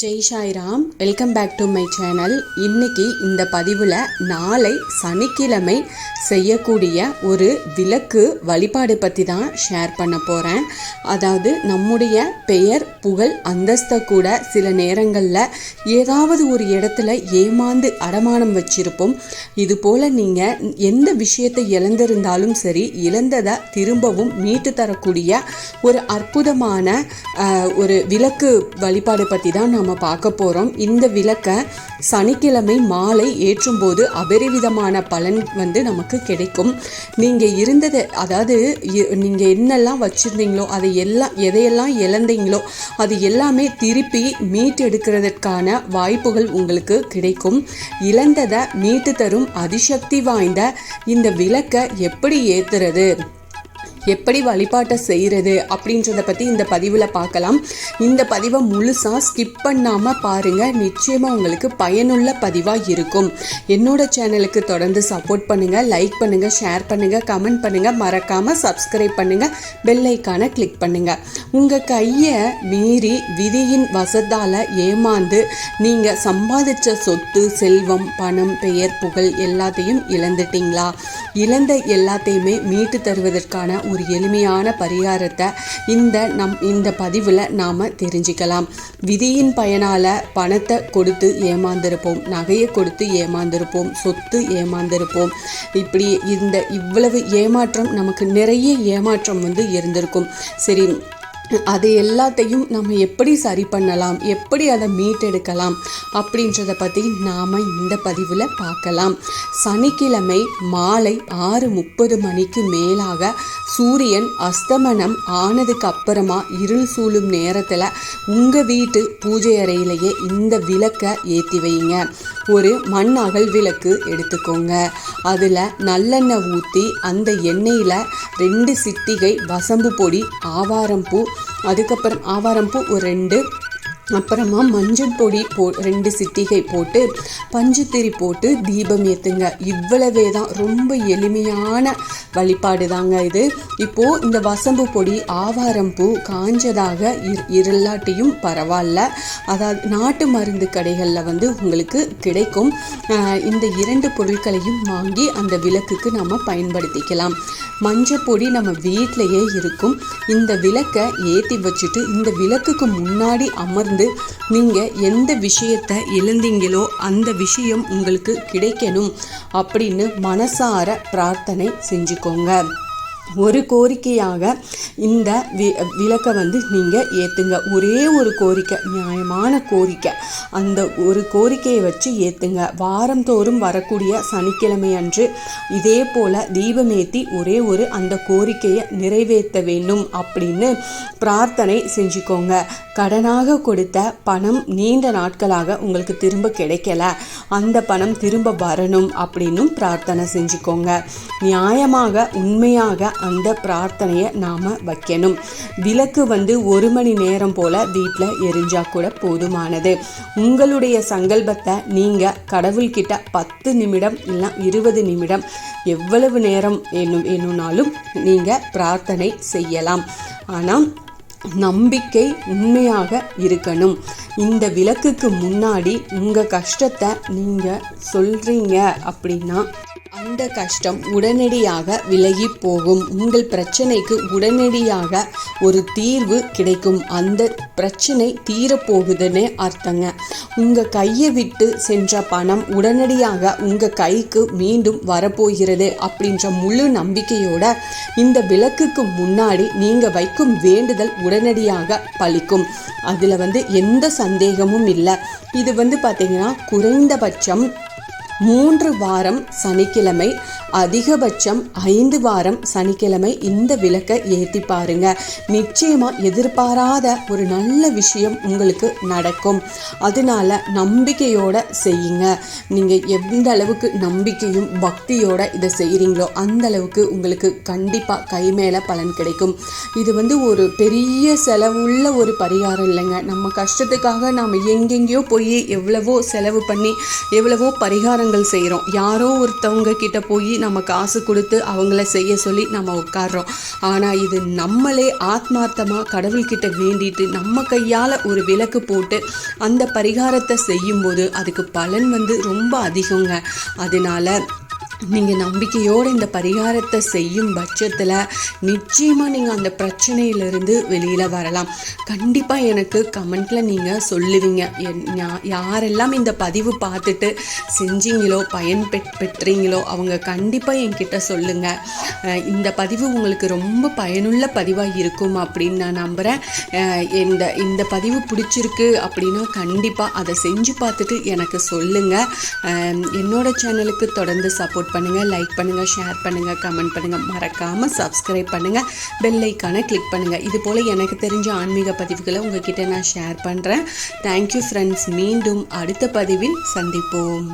Jai Sairam welcome back to my channel. இன்னைக்கு இந்த பதிவில் நாளை சனிக்கிழமை செய்யக்கூடிய ஒரு விளக்கு வழிபாடு பற்றி தான் ஷேர் பண்ண போகிறேன் அதாவது நம்முடைய பெயர் புகழ் அந்தஸ்தை கூட சில நேரங்களில் ஏதாவது ஒரு இடத்துல ஏமாந்து அடமானம் வச்சிருப்போம். இது போல் நீங்கள் எந்த விஷயத்தை இழந்திருந்தாலும் சரி இழந்ததை திரும்பவும் மீட்டு தரக்கூடிய ஒரு அற்புதமான ஒரு விளக்கு வழிபாடு பற்றி தான் நாம் பார்க்க போகிறோம் இந்த விளக்கை சனிக்கிழமை மாலை ஏற்றும்போது அபரிவிதமான பலன் வந்து நமக்கு கிடைக்கும். நீங்கள் இருந்ததை அதாவது நீங்கள் என்னெல்லாம் வச்சுருந்தீங்களோ அதை எல்லாம் எதையெல்லாம் இழந்தீங்களோ அது எல்லாமே திருப்பி மீட்டு எடுக்கிறதுக்கான வாய்ப்புகள் உங்களுக்கு கிடைக்கும். இழந்ததை மீட்டு தரும் அதிசக்தி வாய்ந்த இந்த விளக்கை எப்படி ஏற்றுறது எப்படி வழிபாட்டை செய்கிறது அப்படின்றத பற்றி இந்த பதிவில் பார்க்கலாம். இந்த பதிவை முழுசாக ஸ்கிப் பண்ணாமல் பாருங்கள் நிச்சயமாக உங்களுக்கு பயனுள்ள பதிவாக இருக்கும். என்னோட சேனலுக்கு தொடர்ந்து சப்போர்ட் பண்ணுங்கள் லைக் பண்ணுங்கள் ஷேர் பண்ணுங்கள் கமெண்ட் பண்ணுங்கள் மறக்காமல் சப்ஸ்கிரைப் பண்ணுங்கள் பெல்லைக்கான கிளிக் பண்ணுங்கள் உங்கள் கையை மீறி விதியின் வசத்தால் ஏமாந்து நீங்கள் சம்பாதிச்ச சொத்து செல்வம் பணம் பெயர் புகழ் எல்லாத்தையும் இழந்துட்டீங்களா? இழந்த எல்லாத்தையுமே மீட்டு தருவதற்கான ஒரு எளிமையான பரிகாரத்தை இந்த நம் இந்த பதிவில் நாம் தெரிஞ்சுக்கலாம். விதியின் பயனால் பணத்தை கொடுத்து ஏமாந்திருப்போம் நகையை கொடுத்து ஏமாந்திருப்போம் சொத்து ஏமாந்திருப்போம். இப்படி இந்த இவ்வளவு ஏமாற்றம் நமக்கு நிறைய ஏமாற்றம் வந்து இருந்திருக்கும். சரி அது எல்லாத்தையும் நம்ம எப்படி சரி பண்ணலாம் எப்படி அதை மீட்டெடுக்கலாம் அப்படின்றத பற்றி நாம் இந்த பதிவில் பார்க்கலாம். சனிக்கிழமை மாலை ஆறு முப்பது மணிக்கு மேலாக சூரியன் அஸ்தமனம் ஆனதுக்கு அப்புறமா இருள் சூழும் நேரத்தில் உங்கள் வீட்டு பூஜை அறையிலேயே இந்த விளக்கை ஏற்றி வைங்க. ஒரு மண் அகல் விளக்கு எடுத்துக்கோங்க. அதில் நல்லெண்ணெய் ஊற்றி அந்த எண்ணெயில் ரெண்டு சிட்டிகை வசம்பு பொடி ஆவாரம் பூ அதுக்கப்புறம் ஆவாரம் பூ ஒரு ரெண்டு அப்புறமா மஞ்சள் பொடி போ ரெண்டு சிட்டிகை போட்டு பஞ்சுத்திரி போட்டு தீபம் ஏற்றுங்க இவ்வளவே தான். ரொம்ப எளிமையான வழிபாடு தாங்க இது. இப்போது இந்த வசம்பு பொடி ஆவாரம் பூ காஞ்சதாக இர் இருளாட்டியும் பரவாயில்ல அதாவது நாட்டு மருந்து கடைகளில் வந்து உங்களுக்கு கிடைக்கும். இந்த இரண்டு பொருட்களையும் வாங்கி அந்த விளக்குக்கு நம்ம பயன்படுத்திக்கலாம். மஞ்சள் பொடி நம்ம வீட்டிலையே இருக்கும். இந்த விளக்கை ஏற்றி வச்சுட்டு இந்த விளக்குக்கு முன்னாடி அமர்ந்து நீங்கள் எந்த விஷயத்தை இழந்தீங்களோ அந்த விஷயம் உங்களுக்கு கிடைக்கணும் அப்படின்னு மனசார பிரார்த்தனை செஞ்சுக்கோங்க. ஒரு கோரிக்கையாக இந்த வி விளக்கை வந்து நீங்கள் ஏற்றுங்க ஒரே ஒரு கோரிக்கை நியாயமான கோரிக்கை. அந்த ஒரு கோரிக்கையை வச்சு ஏற்றுங்க வாரந்தோறும் வரக்கூடிய சனிக்கிழமை அன்று இதே போல் தீபமேத்தி ஒரே ஒரு அந்த கோரிக்கையை நிறைவேற்ற வேண்டும் அப்படின்னு பிரார்த்தனை செஞ்சுக்கோங்க. கடனாக கொடுத்த பணம் நீண்ட நாட்களாக உங்களுக்கு திரும்ப கிடைக்கல. அந்த பணம் திரும்ப வரணும் அப்படின்னும் பிரார்த்தனை செஞ்சுக்கோங்க. நியாயமாக உண்மையாக அந்த பிரார்த்தனையை நாம் வைக்கணும். விளக்கு வந்து ஒரு மணி நேரம் போல் வீட்டில் எரிஞ்சால் கூட போதுமானது. உங்களுடைய சங்கல்பத்தை நீங்கள் கடவுள்கிட்ட பத்து நிமிடம் இல்லை இருபது நிமிடம் எவ்வளவு நேரம் வேணும் வேணும்னாலும் நீங்கள் பிரார்த்தனை செய்யலாம். ஆனால் நம்பிக்கை உண்மையாக இருக்கணும். இந்த விளக்குக்கு முன்னாடி உங்கள் கஷ்டத்தை நீங்கள் சொல்கிறீங்க அப்படின்னா அந்த கஷ்டம் உடனடியாக விலகி போகும். உங்கள் பிரச்சனைக்கு உடனடியாக ஒரு தீர்வு கிடைக்கும். அந்த பிரச்சனை தீரப்போகுதுன்னு அர்த்தங்க. உங்கள் கையை விட்டு சென்ற பணம் உடனடியாக உங்கள் கைக்கு மீண்டும் வரப்போகிறது அப்படின்ற முழு நம்பிக்கையோட இந்த விளக்குக்கு முன்னாடி நீங்கள் வைக்கும் வேண்டுதல் உடனடியாக பலிக்கும். அதில் வந்து எந்த சந்தேகமும் இல்லை. இது வந்து பார்த்தீங்கன்னா குறைந்தபட்சம் மூன்று வாரம் சனிக்கிழமை அதிகபட்சம் ஐந்து வாரம் சனிக்கிழமை இந்த விளக்கை ஏற்றி பாருங்க. நிச்சயமாக எதிர்பாராத ஒரு நல்ல விஷயம் உங்களுக்கு நடக்கும். அதனால நம்பிக்கையோட செய்யுங்க. நீங்கள் எந்த அளவுக்கு நம்பிக்கையும் பக்தியோட இதை செய்கிறீங்களோ அந்த அளவுக்கு உங்களுக்கு கண்டிப்பாக கை மேலே பலன் கிடைக்கும். இது வந்து ஒரு பெரிய செலவுள்ள ஒரு பரிகாரம் இல்லைங்க. நம்ம கஷ்டத்துக்காக நாம் எங்கெங்கேயோ போய் எவ்வளவோ செலவு பண்ணி எவ்வளவோ பரிகாரங்கள் விஷயங்கள் செய்கிறோம் யாரோ ஒருத்தவங்க கிட்ட போய் நம்ம காசு கொடுத்து அவங்கள செய்ய சொல்லி நம்ம உட்கார்றோம். ஆனால் இது நம்மளே ஆத்மார்த்தமாக கடவுள்கிட்ட வேண்டிட்டு நம்ம கையால் ஒரு விளக்கு போட்டு அந்த பரிகாரத்தை செய்யும்போது அதுக்கு பலன் வந்து ரொம்ப அதிகங்க. அதனால நீங்கள் நம்பிக்கையோடு இந்த பரிகாரத்தை செய்யும் பட்சத்தில் நிச்சயமாக நீங்கள் அந்த பிரச்சனையிலிருந்து வெளியில் வரலாம். கண்டிப்பாக எனக்கு கமெண்ட்டில் நீங்கள் சொல்லுவீங்க. என் யாரெல்லாம் இந்த பதிவு பார்த்துட்டு செஞ்சீங்களோ பயன் பெற் பெற்றீங்களோ அவங்க கண்டிப்பாக என்கிட்ட சொல்லுங்கள் இந்த பதிவு உங்களுக்கு ரொம்ப பயனுள்ள பதிவாக இருக்கும் அப்படின்னு நான் நம்புகிறேன் இந்த இந்த பதிவு பிடிச்சிருக்கு அப்படின்னா கண்டிப்பாக அதை செஞ்சு பார்த்துட்டு எனக்கு சொல்லுங்கள் என்னோடய சேனலுக்கு தொடர்ந்து சப்போர்ட் சப்போர்ட் பண்ணுங்கள் லைக் பண்ணுங்கள் ஷேர் பண்ணுங்கள் கமெண்ட் பண்ணுங்கள் மறக்காமல் சப்ஸ்கிரைப் பண்ணுங்கள் பெல் ஐக்கானை கிளிக் பண்ணுங்கள் இது போல் எனக்கு தெரிஞ்ச ஆன்மீக பதிவுகளை உங்ககிட்ட நான் ஷேர் பண்ணுறேன் தேங்க்யூ ஃப்ரெண்ட்ஸ் மீண்டும் அடுத்த பதிவில் சந்திப்போம்.